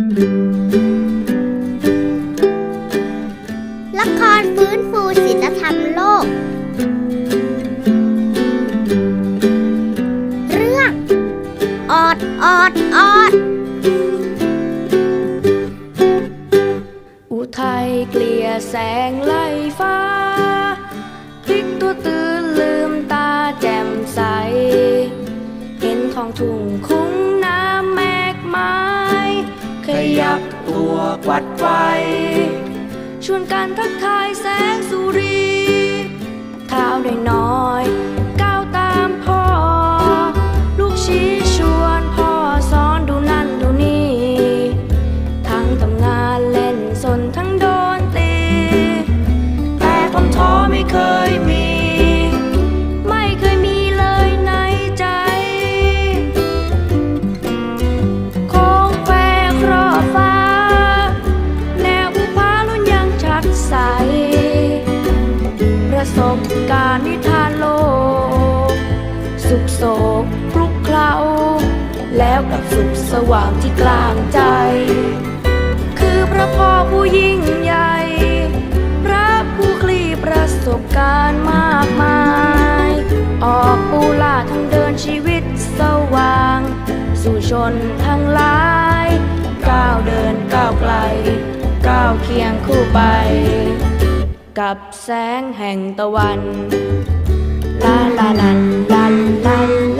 ละครฟื้นฟูศิลธรรมโลก เรื่อง ออด ออด ออด อุทัยเกลี่ยแสงไล่ฟ้าพลิกตัวตื่นลืมตาแจ่มใส เห็นทองทุ่งคุ้ วกวัดไฟ ชวนกันทักทายแสงสุรีเท้าได้น้อย กับสุขสว่างที่กลางใจ คือพระพ่อผู้ยิ่งใหญ่ พระผู้คลี่ประสบการณ์มากมาย ออกปูลาดทางเดินชีวิตสว่าง สู่ชนทั้งหลาย ก้าวเดินก้าวไกล ก้าวเคียงคู่ไป กับแสงแห่งตะวัน ลาลาลาลาลา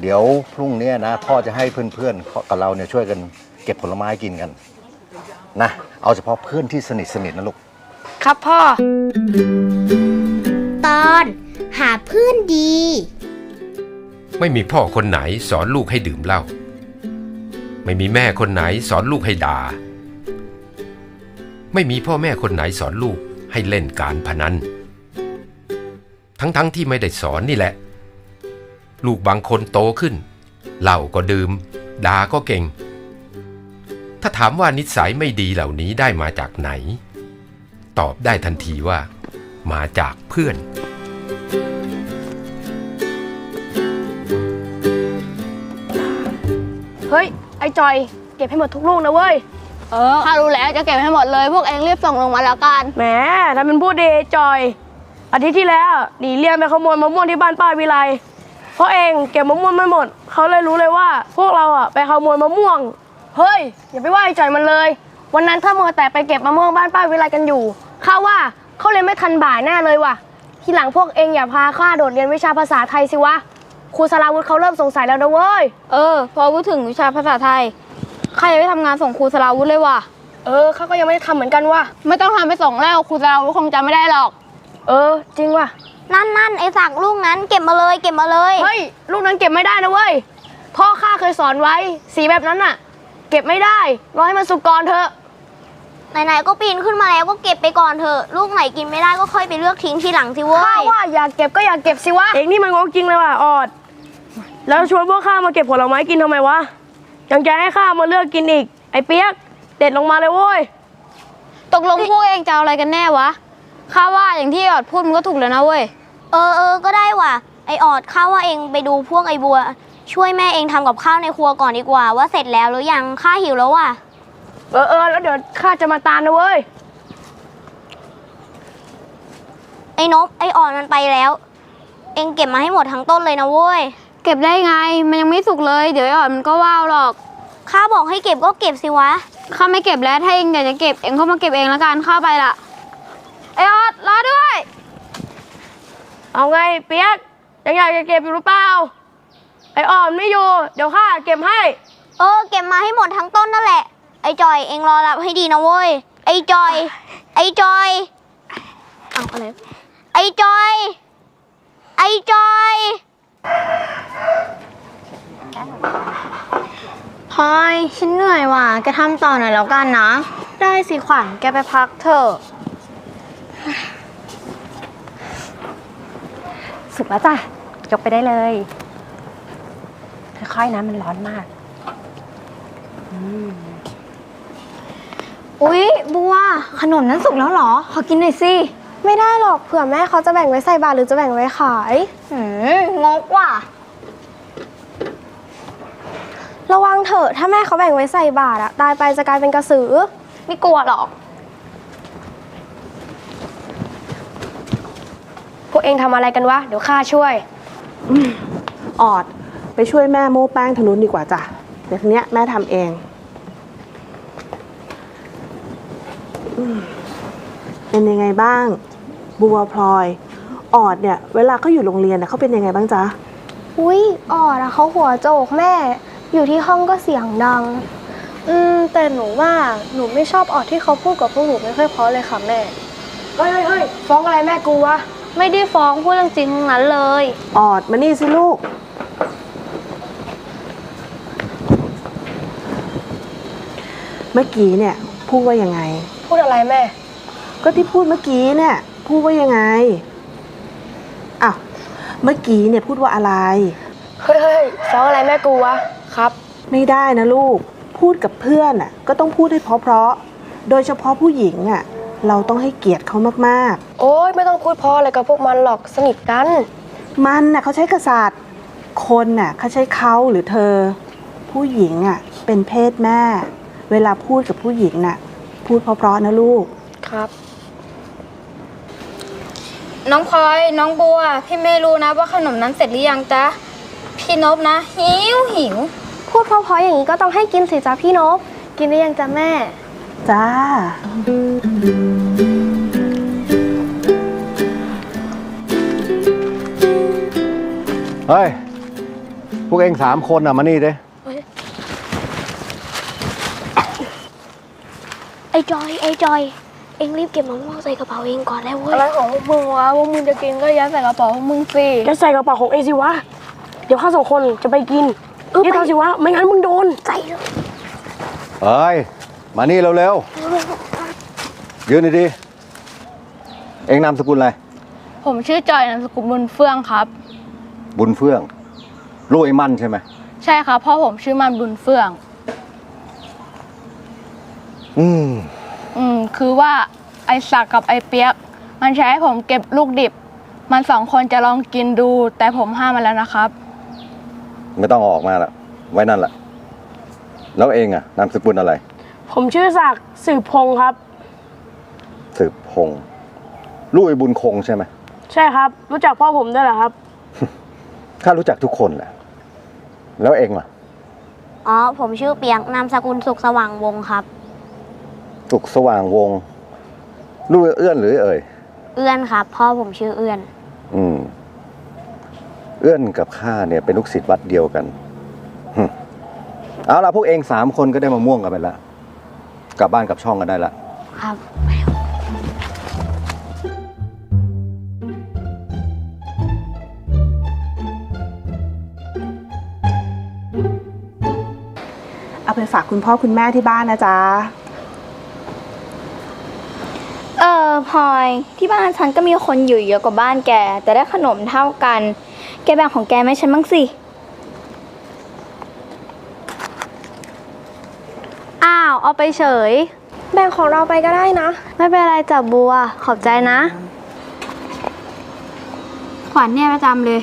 เดี๋ยวพรุ่งนี้นะ พ่อจะให้เพื่อนๆกับเราเนี่ยช่วยกันเก็บผลไม้กินกัน นะ เอาเฉพาะเพื่อนที่สนิทสนิทนะลูก ครับพ่อ ตอนหาเพื่อนดี ไม่มีพ่อคนไหนสอนลูกให้ดื่มเหล้าไม่มีแม่คนไหนสอนลูกให้ด่า ไม่มีพ่อแม่คนไหนสอนลูกให้เล่นการพนัน ทั้งๆทที่ไม่ได้สอนนี่แหละ ลูกบางคนโตขึ้นเหล้าก็ดื่มด่าก็เก่ง ถ้าถามว่านิสัยไม่ดีเหล่านี้ได้มาจากไหน ตอบได้ทันทีว่า มาจากเพื่อน เฮ้ย ไอ้จอย เก็บให้หมดทุกลูกนะเว้ย เออข้ารู้แล้วจะเก็บให้หมดเลย พวกเองรีบส่งลงมาแล้วกัน แหมทำเป็นพูดดีจอย อาทิตย์ที่แล้วหนีเรียนไปขโมยมะม่วงที่บ้านป้าวิไล เพราะเองเก็บมะม่วงไม่หมด เขาเลยรู้เลยว่า พวกเราอะไปขโมยมะม่วง เฮ้ย อย่าไปว่าไอ้จอยมันเลย วันนั้นถ้ามัวแต่ไปเก็บมะม่วงบ้านป้าวิไลกันอยู่ข้าว่าเขาเรียนไม่ทันบ่ายแน่เลยว่ะ ทีหลังพวกเองอย่าพาข้าโดดเรียนวิชาภาษาไทยสิวะครูสราวุธเขาเริ่มสงสัยแล้วนะเว้ย เออ พอพูดถึงวิชาภาษาไทยข้ายังไม่ทำงานส่งครูสลาวุธเลยว่ะ เออข้าก็ยังไม่ได้ทำเหมือนกันว่ะ ไม่ต้องทำไปส่งแล้วครูสลาวุธคงจำไม่ได้หรอก เออ จริงว่ะ นั่นนั่นไอ้สักลูกนั้นเก็บมาเลยเก็บมาเลยเฮ้ยลูกนั้นเก็บไม่ได้นะเว้ยพ่อข้าเคยสอนไว้สีแบบนั้นน่ะ เก็บไม่ได้รอให้มันสุกก่อนเถอะหไหนๆก็ปีนขึ้นมาแล้วก็เก็บไปก่อนเถอะลูกไหนกินไม่ได้ก็ค่อยไปเลือกทิ้งทีหลังสิเว้ข้ายว่าอยากเก็บก็อยากเก็บสิวะเองนี่มันงกจริงเลยว่ะออด แล้วชวนพวกข้ามาเก็บผลไม้กินทำไมวะยังจะให้ข้ามาเลือกกินอีก ไอ้เปียก เด็ดลงมาเลยโว้ยตกลงพวกเองจะเอาอะไรกันแน่วะ ข้าว่าอย่างที่ออดพูดมันก็ถูกแล้วนะเว้ย เออเออก็ได้ว่ะ ไอออดข้าว่าเองไปดูพวกไอบัว ช่วยแม่เองทำกับข้าวในครัวก่อนดีกว่า ว่าเสร็จแล้วหรือยังข้าหิวแล้วว่ะ เออเออแล้วเดี๋ยวข้าจะมาตามนะเว้ย ไอ้นกไอออดมันไปแล้ว เองเก็บมาให้หมดทั้งต้นเลยนะเว้ยเก็บได้ไง มันยังไม่สุกเลย เดี๋ยวไอ้ออดมันก็ว่าวหรอก ข้าบอกให้เก็บก็เก็บสิวะ ข้าไม่เก็บแล้ว ถ้าเองอยากจะเก็บเองก็มาเก็บเองแล้วกันเข้าไปละ ไอออดรอด้วย เอาไงเปียกยังอยากจะเก็บอยู่หรือเปล่า ไอ้อ่อนไม่อยู่ เดี๋ยวข้าเก็บให้ เออ เก็บมาให้หมดทั้งต้นนั่นแหละ ไอ้จอยเองรอรับให้ดีนะเว้ย ไอ้จอย ไอ้จอย เอาอะไร ไอ้จอย ไอ้จอย พลอยฉันเหนื่อยว่ะ แกทำต่อหน่อยแล้วกันนะ ได้สิขวัญ แกไปพักเถอะ สุกแล้วจ้ะ ยกไปได้เลยค่อยๆนะมันร้อนมากอุ๊ย บัว ขนมนั้นสุกแล้วเหรอ ขอกินหน่อยสิ ไม่ได้หรอกเผื่อแม่เขาจะแบ่งไว้ใส่บาตรหรือจะแบ่งไว้ขายหืมงกว่ะ ระวังเถอะ ถ้าแม่เขาแบ่งไว้ใส่บาตรอะตายไปจะกลายเป็นกระสือ ไม่กลัวหรอก พวกเองทำอะไรกันวะ เดี๋ยวข้าช่วย ออดไปช่วยแม่โม้แป้งทางนู้นดีกว่าจ้ะเดี๋ยวทีเนี้ยแม่ทำเองอืมเป็นยังไงบ้าง บัวพลอย ออดเนี่ย เวลาเขาอยู่โรงเรียนเนี่ยเขาเป็นยังไงบ้างจ๊ะอุ้ยออดอะเขาหัวโจกแม่ อยู่ที่ห้องก็เสียงดัง อืม แต่หนูว่าหนูไม่ชอบออดที่เขาพูดกับพวกหนูไม่ค่อยเพราะเลยค่ะแม่ เฮ้ยเฮ้ยเฮ้ยฟ้องอะไรแม่กูวะ ไม่ได้ฟ้องพูดเรื่องจริงทั้งนั้นเลย ออดมานี่สิลูก เมื่อกี้เนี่ย พูดว่ายังไง พูดอะไรแม่ ก็ที่พูดเมื่อกี้เนี่ย พูดว่ายังไงอ้าวเมื่อกี้เนี่ยพูดว่าอะไร เฮ้ยเฮ้ยฟ้องอะไรแม่กูวะ ครับ ไม่ได้นะลูก พูดกับเพื่อนอะ ก็ต้องพูดให้เพราะๆโดยเฉพาะผู้หญิงอะ เราต้องให้เกียรติเขามากโอ้ยไม่ต้องพูดเพออะไรกับพวกมันหรอกสนิทกัน ๆ มันน่ะเขาใช้กษัตริย์คนน่ะเขาใช้เขาหรือเธอ ผู้หญิงอะเป็นเพศแม่ เวลาพูดกับผู้หญิงน่ะ พูดเพราะๆนะลูก ครับ น้องพลอย น้องบัว พี่ไม่รู้นะว่าขนมนั้นเสร็จหรือยังจ๊ะ พี่นบนะ หิวหิว พูดเพราะๆอย่างนี้ก็ต้องให้กินสิจ้าพี่นกกินได้ยังจ้าแม่ จ้า เฮ้ย พวกเองสามคนอะ มานี่เด้ไอ้จอย ไอ้จอย เองรีบเก็บมะม่วงใส่กระเป๋าเองก่อนแล้วเว้ย อะไรของพวกมึงวะพวกมึงจะกินก็ยัดใส่กระเป๋าของมึงสิยัดใส่กระเป๋าของเองสิวะ เดี๋ยวข้าสองคนจะไปกินนี่ทำสิวะ ไม่งั้นมึงโดน ใส่เลยเฮ้ย มานี่เร็วๆ ยืนดีๆเองนามสกุลอะไร ผมชื่อจอยนามสกุลบุญเฟื่องครับ บุญเฟื่องลูกไอ้มั่นใช่ไหมใช่ครับพ่อผมชื่อมันบุญเฟื่อง อืม อืม คือว่าไอศักดิ์กับไอเปียก มันใช้ให้ผมเก็บลูกดิบ มันสองคนจะลองกินดู แต่ผมห้ามมันแล้วนะครับ ไม่ต้องเอาออกมาละไว้นั่นแหละ แล้วเองอะนามสกุลอะไร ผมชื่อศักดิ์สืบพงศ์ครับ สืบพงษ์ลูกไอ้บุญคงใช่ไหมใช่ครับ รู้จักพ่อผมด้วยเหรอครับ ข้ารู้จักทุกคนแหละ แล้วเองล่ะ อ๋อ ผมชื่อเปียกนามสกุลสุขสว่างวงศ์ครับ สุขสว่างวงศ์ลูกเอื้อนหรือเอ่ย เอื้อนครับ พ่อผมชื่อเอื้อน อืม เอื้อนกับข้าเนี่ย เป็นลูกศิษย์วัดเดียวกันหึเอาล่ะพวกเองสามคนก็ได้มาม่วงกันไปแล้วกลับบ้านกลับช่องกันได้ละ ครับ เอาไปฝากคุณพ่อคุณแม่ที่บ้านนะจ๊ะอพลอยที่บ้านฉันก็มีคนอยู่เยอะกว่าบ้านแก แต่ได้ขนมเท่ากัน แกแบ่งของแกไหมฉันบ้างสิ อ้าว เอาไปเฉย แบ่งของเราไปก็ได้นะ ไม่เป็นไรจับบัว ขอบใจนะ ขวัญเนี่ยประจำเลย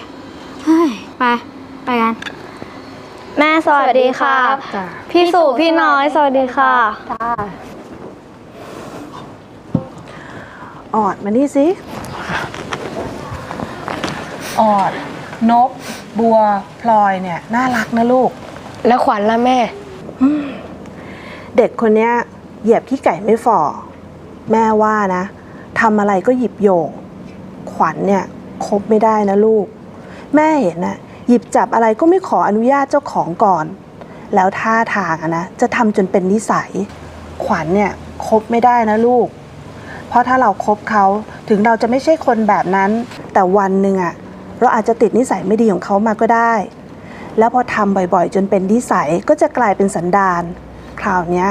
เฮ้ย ไป ไปกัน แม่สวัสดีค่ะ พี่สุพี่น้อยสวัสดีค่ะ ออดมานี่สิออด นก บัว พลอยเนี่ย น่ารักนะลูก แล้วขวัญล่ะแม่ เด็กคนเนี้ยเหยียบขี้ไก่ไม่ฝ่อ แม่ว่านะทำอะไรก็หยิบโยง ขวัญเนี่ยคบไม่ได้นะลูก แม่เห็นนะ หยิบจับอะไรก็ไม่ขออนุญาตเจ้าของก่อน แล้วท่าทางอะนะจะทำจนเป็นนิสัย ขวัญเนี่ยคบไม่ได้นะลูก เพราะถ้าเราครบเขาถึงเราจะไม่ใช่คนแบบนั้น แต่วันหนึ่งอะเราอาจจะติดนิสัยไม่ดีของเขามาก็ได้ แล้วพอทำบ่อยๆ จนเป็นนิสัยก็จะกลายเป็นสันดานคราวเนี้ย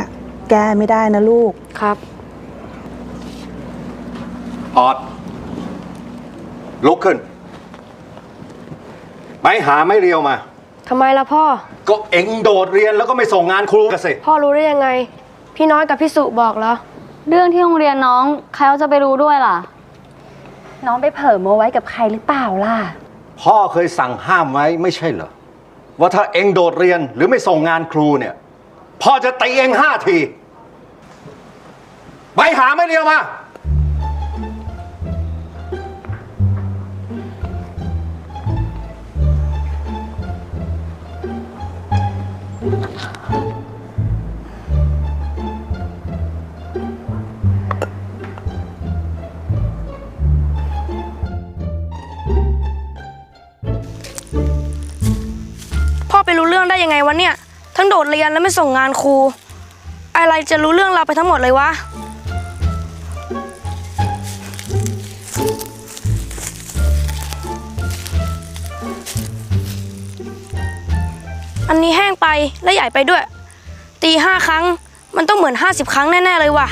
แก้ไม่ได้นะลูกครับ ออดลุกขึ้น ไปหาไม่เรียวมา ทำไมล่ะพ่อ ก็เอ็งโดดเรียนแล้วก็ไม่ส่งงานครูกันสิพ่อรู้ได้ยังไง พี่น้อยกับพี่สุบอกเหรอ เรื่องที่โรงเรียนน้องใครเขาจะไปรู้ด้วยล่ะ น้องไปเผลอโมไว้กับใครหรือเปล่าล่ะ พ่อเคยสั่งห้ามไว้ไม่ใช่เหรอ ว่าถ้าเอ็งโดดเรียนหรือไม่ส่งงานครูเนี่ย พ่อจะตีเอ็งห้าที ไปหาไม่เรียวมา รู้เรื่องได้ยังไงวะเนี่ย ทั้งโดดเรียนแล้วไม่ส่งงานครู อะไรจะรู้เรื่องเราไปทั้งหมดเลยวะ อันนี้แห้งไปและใหญ่ไปด้วย ตีห้าครั้งมันต้องเหมือนห้าสิบครั้งแน่ ๆ เลยว่ะ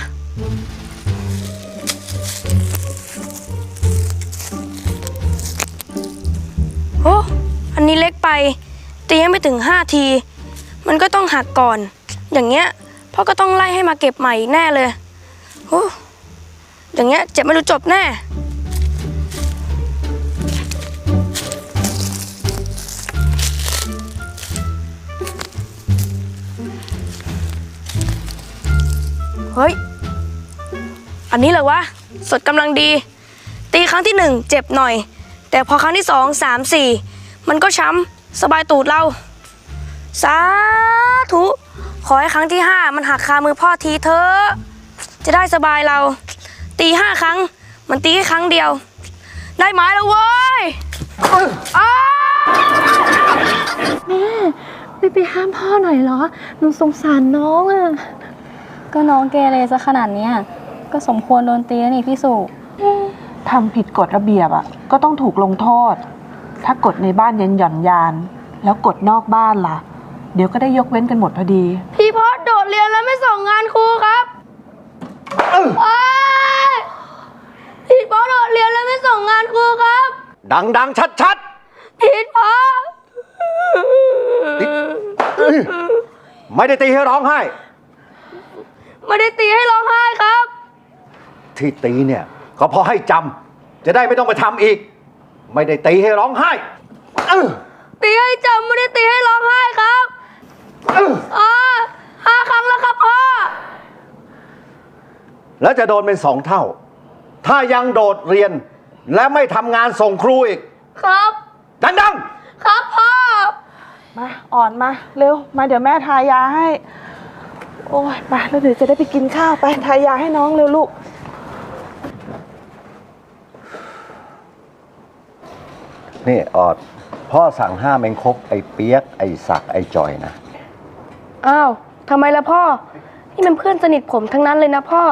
โอ้อันนี้เล็กไป ตีให้ไม่ถึง 5 ที มันก็ต้องหักก่อน อย่างเงี้ยพ่อก็ต้องไล่ให้มาเก็บใหม่แน่เลยโอ้อย่างเงี้ยเจ็บไม่รู้จบแน่เฮ้ย อันนี้เลยวะ สดกำลังดี ตีครั้งที่หนึ่งเจ็บหน่อย แต่พอครั้งที่สองสามสี่มันก็ช้ำ สบายตูดเรา สาธุ ขอให้ครั้งที่ห้ามันหักคามือพ่อทีเถอะ จะได้สบายเรา ตีห้าครั้ง มันตีแค่ครั้งเดียว ได้ไม้แล้วเว้ยอ้าไม่ไปห้ามพ่อหน่อยเหรอ หนูสงสารน้องอะ ก็น้องเกเรซะขนาดเนี้ยก็สมควรโดนตีแล้วนี่พี่สุ ทำผิดกฎระเบียบอะ ก็ต้องถูกลงโทษ ถ้ากฎในบ้านเย็นหย่อนยาน แล้วกฎนอกบ้านล่ะ เดี๋ยวก็ได้ยกเว้นกันหมดพอดี พี่พอดโดดเรียนแล้วไม่ส่งงานครูครับอ้ายพี่พอโดดเรียนแล้วไม่ส่งงานครูครับ ดังดังชัดชัดพี่พอๆไม่ได้ตีให้ร้องไห้ ไม่ได้ตีให้ร้องไห้ครับ ที่ตีเนี่ย ก็เพราะให้จำจะได้ไม่ต้องไปทำอีก ไม่ได้ตีให้ร้องไห้เออตีให้จำไม่ได้ตีให้ร้องไห้ครับเอออ๋อห้าครั้งแล้วครับพ่อ แล้วจะโดนเป็นสองเท่า ถ้ายังโดดเรียน และไม่ทำงานส่งครูอีก ครับ ดังครับพ่อ มาอ่อนมาเร็วมาเดี๋ยวแม่ทายาให้ โอ้ยไปแล้วเดี๋ยวจะได้ไปกินข้าวไปทายาให้น้องเร็วลูก นี่ออด พ่อสั่งห้ามเองคบไอ้เปียก ไอ้ศักดิ์ไอ้จอยนะ อ้าวทำไมล่ะพ่อ นี่มันเพื่อนสนิทผมทั้งนั้นเลยนะพ่อ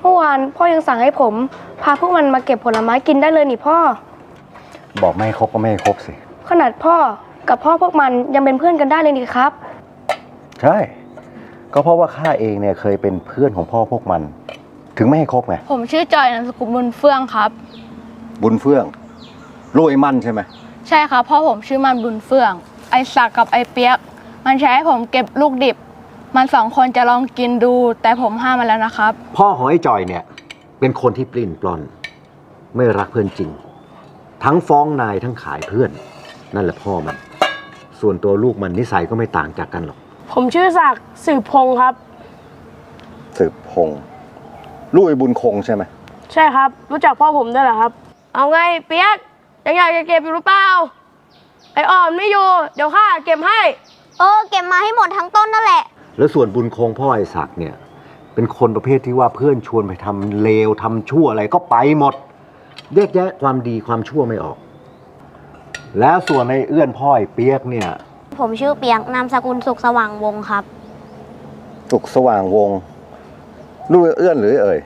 เมื่อวานพ่อยังสั่งให้ผม พาพวกมันมาเก็บผลไม้กินได้เลยนี่พ่อ บอกไม่ให้คบก็ไม่ให้คบสิ ขนาดพ่อกับพ่อพวกมันยังเป็นเพื่อนกันได้เลยนี่ครับ ใช่ ก็เพราะว่าข้าเองเนี่ยเคยเป็นเพื่อนของพ่อพวกมัน ถึงไม่ให้คบไง ผมชื่อจอยนามสกุลบุญเฟื่องครับ บุญเฟื่อง ลูกไอ้มั่นใช่ไหมใช่ครับเพ่อผมชื่อมันบุญเฟื่อง ไอศักดิ์กับไอเปียก มันใช้ให้ผมเก็บลูกดิบ มันสองคนจะลองกินดู แต่ผมห้ามมันแล้วนะครับ พ่อของไอ้จอยเนี่ย เป็นคนที่ปลิ้นปลอน ไม่รักเพื่อนจริง ทั้งฟ้องนายทั้งขายเพื่อน นั่นแหละพ่อมัน ส่วนตัวลูกมันนิสัยก็ไม่ต่างจากกันหรอก ผมชื่อศักดิ์สืบพงศ์ครับ สืบพงษ์ลูกไอ้บุญคงใช่ไหม ใช่ครับ รู้จักพ่อผมด้วยเหรอครับ เอาไงเปียก ยังอยากจะเก็บอยู่หรือเปล่า ไออ่อนไม่อยู่ เดี๋ยวข้าเก็บให้ เออ เก็บมาให้หมดทั้งต้นนั่นแหละ แล้วส่วนบุญคงพ่อไอ้ศักดิ์เนี่ย เป็นคนประเภทที่ว่าเพื่อนชวนไปทำเลวทำชั่วอะไรก็ไปหมดแยกแยะความดีความชั่วไม่ออก แล้วส่วนไอ้เอื้อนพ่อไอ้เปียกเนี่ยผมชื่อเปียกนามสกุลสุขสว่างวงศ์ครับ สุขสว่างวงลูกไอ้เอื้อนหรือเอ่ย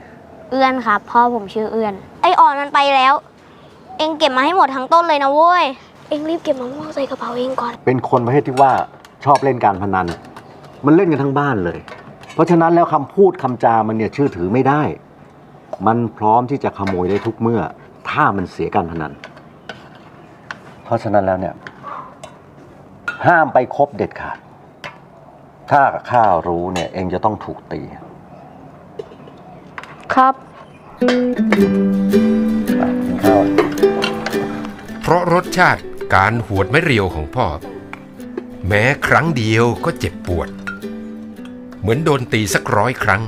เอื้อนครับพ่อผมชื่อเอื้อน ไออ่อนมันไปแล้ว เองเก็บมาให้หมดทั้งต้นเลยนะเว้ย เองรีบเก็บมะม่วงใส่กระเป๋าเองก่อน เป็นคนประเภทที่ว่าชอบเล่นการพนัน มันเล่นกันทั้งบ้านเลย เพราะฉะนั้นแล้วคำพูดคำจามันเนี่ยเชื่อถือไม่ได้ มันพร้อมที่จะขโมยได้ทุกเมื่อ ถ้ามันเสียการพนัน เพราะฉะนั้นแล้วเนี่ย ห้ามไปคบเด็ดขาด ถ้าข้ารู้เนี่ย เองจะต้องถูกตี ครับอะกินข้าวเพ ราะรสชาติการหวดไม่เรียวของพ่อ แม้ครั้งเดียวก็เจ็บปวด เหมือนโดนตีสักร้อยครั้ง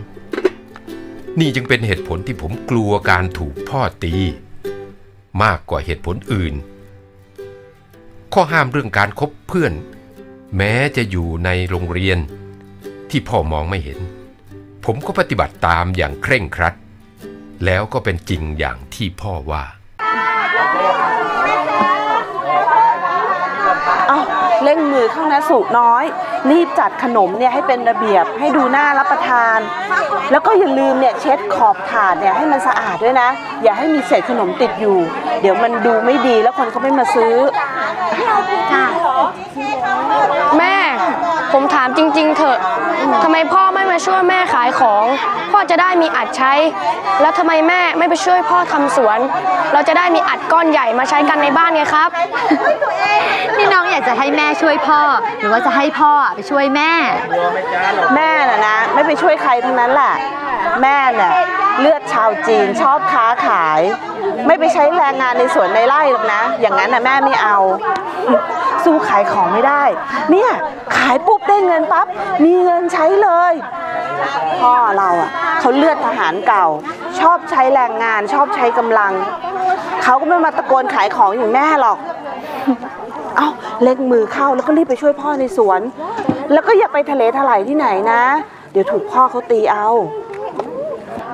นี่จึงเป็นเหตุผลที่ผมกลัวการถูกพ่อตี มากกว่าเหตุผลอื่น ข้อห้ามเรื่องการคบเพื่อน แม้จะอยู่ในโรงเรียน ที่พ่อมองไม่เห็น ผมก็ปฏิบัติตามอย่างเคร่งครัด แล้วก็เป็นจริงอย่างที่พ่อว่า เร่งมือเข้านะสุน้อย รีบจัดขนมเนี่ยให้เป็นระเบียบให้ดูน่ารับประทาน แล้วก็อย่าลืมเนี่ยเช็ดขอบถาดเนี่ยให้มันสะอาดด้วยนะ อย่าให้มีเศษขนมติดอยู่ เดี๋ยวมันดูไม่ดีแล้วคนเขาไม่มาซื้อ แม่ ผมถามจริง ๆ เถอะทำไมพ่อไม่มาช่วยแม่ขายของ พ่อจะได้มีอัดใช้ แล้วทำไมแม่ไม่ไปช่วยพ่อทำสวน เราจะได้มีอัดก้อนใหญ่มาใช้กันในบ้านไงครับ นี่น้องอยากจะให้แม่ช่วยพ่อ หรือว่าจะให้พ่อไปช่วยแม่ แม่น่ะนะ ไม่ไปช่วยใครทั้งนั้นแหละแม่น่ะเลือดชาวจีนชอบค้าขาย ไม่ไปใช้แรงงานในสวนในไร่หรอกนะ อย่างนั้นน่ะแม่ไม่เอา สู้ขายของไม่ได้ เนี่ยขายปุ๊บได้เงินปั๊บมีเงินใช้เลย พ่อเราอะเขาเลือดทหารเก่า ชอบใช้แรงงาน ชอบใช้กำลัง เขาก็ไม่มาตะโกนขายของอย่างแม่หรอกเอาเล็กมือเข้าแล้วก็รีบไปช่วยพ่อในสวน แล้วก็อย่าไปทะเลถลายที่ไหนนะ เดี๋ยวถูกพ่อเขาตีเอา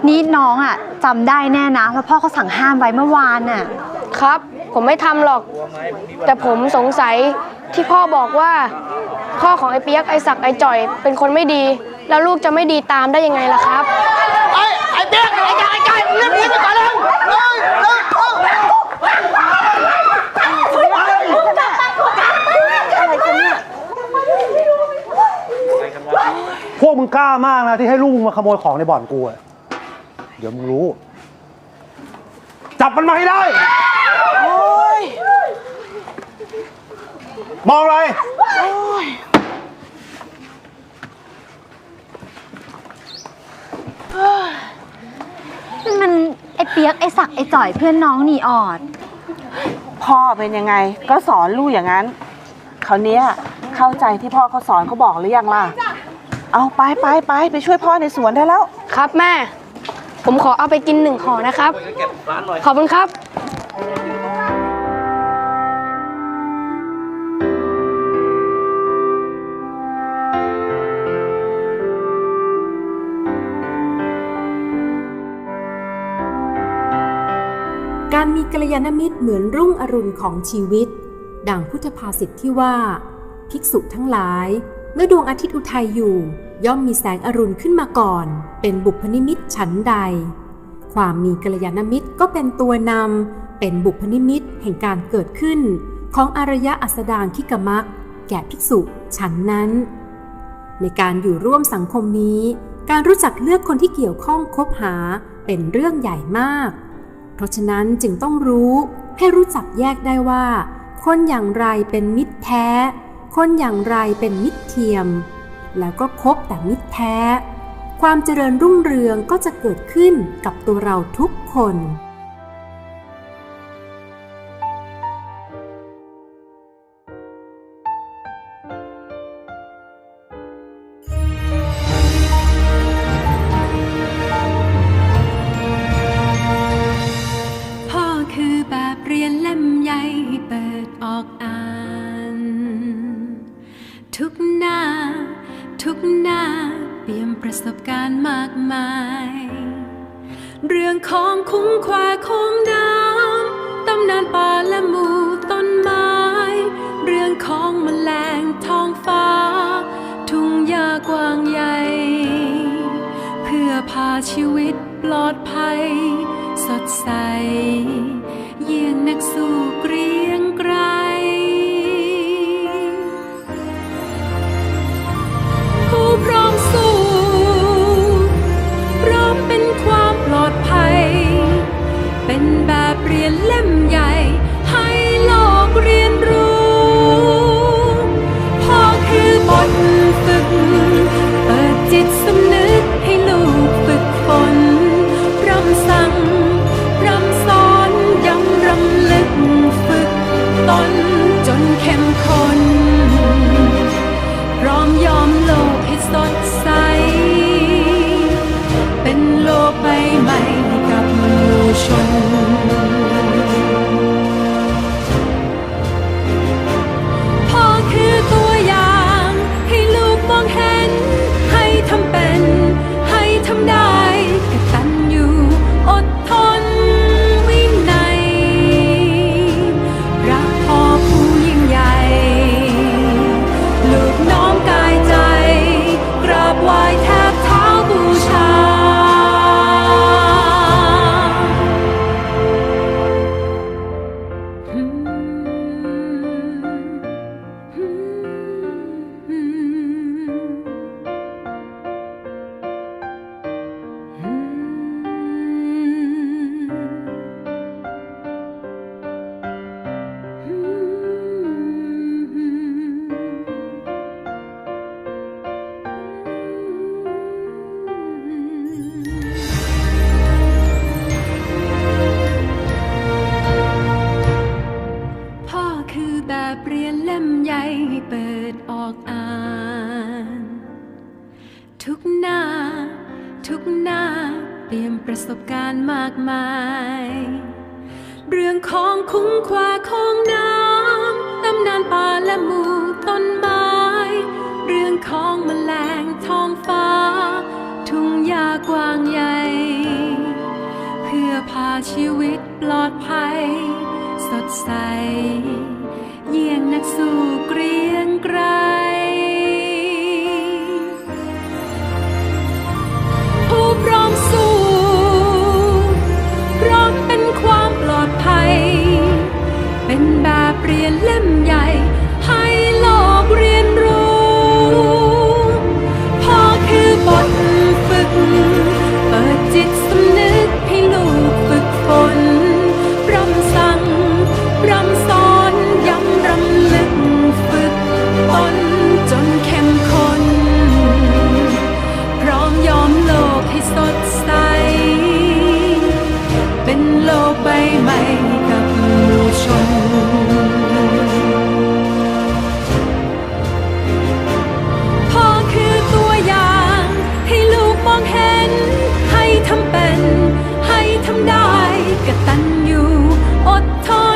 นี่น้องอะจำได้แน่นะว่าพ่อเขาสั่งห้ามไว้เมื่อวานน่ะ ครับ ผมไม่ทำหรอก แต่ผมสงสัยที่พ่อบอกว่า พ่อของไอ้เปียกไอ้ศักดิ์ไอ้จ่อย เป็นคนไม่ดี แล้วลูกจะไม่ดีตามได้ยังไงล่ะครับพวกมึงกล้ามากนะที่ให้ลูกมึงมาขโมยของในบ่อนกูอะเดี๋ยวมึงรู้ จับมันมาให้ได้ มองอะไรมันไอเปียกไอศักดิ์ไอจ่อยเพื่อนน้องนี่ออด พ่อเป็นยังไง ก็สอนลูกอย่างนั้นเขาวเนี้ยเข้าใจที่พ่อเขาสอนเขาบอกหรือยังล่ะ เอาไปไปไปไปช่วยพ่อในสวนได้แล้ว ครับแม่ ผมขอเอาไปกินหนึ่งห่อนะครับ ขอบคุณครับ การมีกัลยาณมิตรเหมือนรุ่งอรุณของชีวิต ดังพุทธภาษิตที่ว่า ภิกษุทั้งหลาย เมื่อดวงอาทิตย์อุทัยอยู่ ย่อมมีแสงอรุณขึ้นมาก่อน เป็นบุพนิมิตฉันใด ความมีกัลยาณมิตรก็เป็นตัวนำเป็นบุพนิมิตแห่งการเกิดขึ้น ของอารยะอัสดางคิกมักแก่ภิกษุฉันนั้น ในการอยู่ร่วมสังคมนี้ การรู้จักเลือกคนที่เกี่ยวข้องคบหาเป็นเรื่องใหญ่มาก เพราะฉะนั้นจึงต้องรู้ให้รู้จักแยกได้ว่า คนอย่างไรเป็นมิตรแท้ คนอย่างไรเป็นมิตรเทียม แล้วก็คบแต่มิตรแท้ ความเจริญรุ่งเรืองก็จะเกิดขึ้นกับตัวเราทุกคน ประสบการณ์มากมาย เรื่องของคุ้งควายของน้ำตำนานป่าและหมู่ต้นไม้ เรื่องของแมลงท้องฟ้า ทุ่งหญ้ากว้างใหญ่ เพื่อพาชีวิตปลอดภัย สดใส เยี่ยงนักสู้ สบการณ์มากมาย เรื่องของคุ้งควาของน้ำตำนานป่าและหมู่ต้นไม้ เรื่องของแมลงท้องฟ้า ทุ่งหญ้ากว้างใหญ่ เพื่อพาชีวิตปลอดภัย สดใส เยี่ยงนักสู้ মধ্যে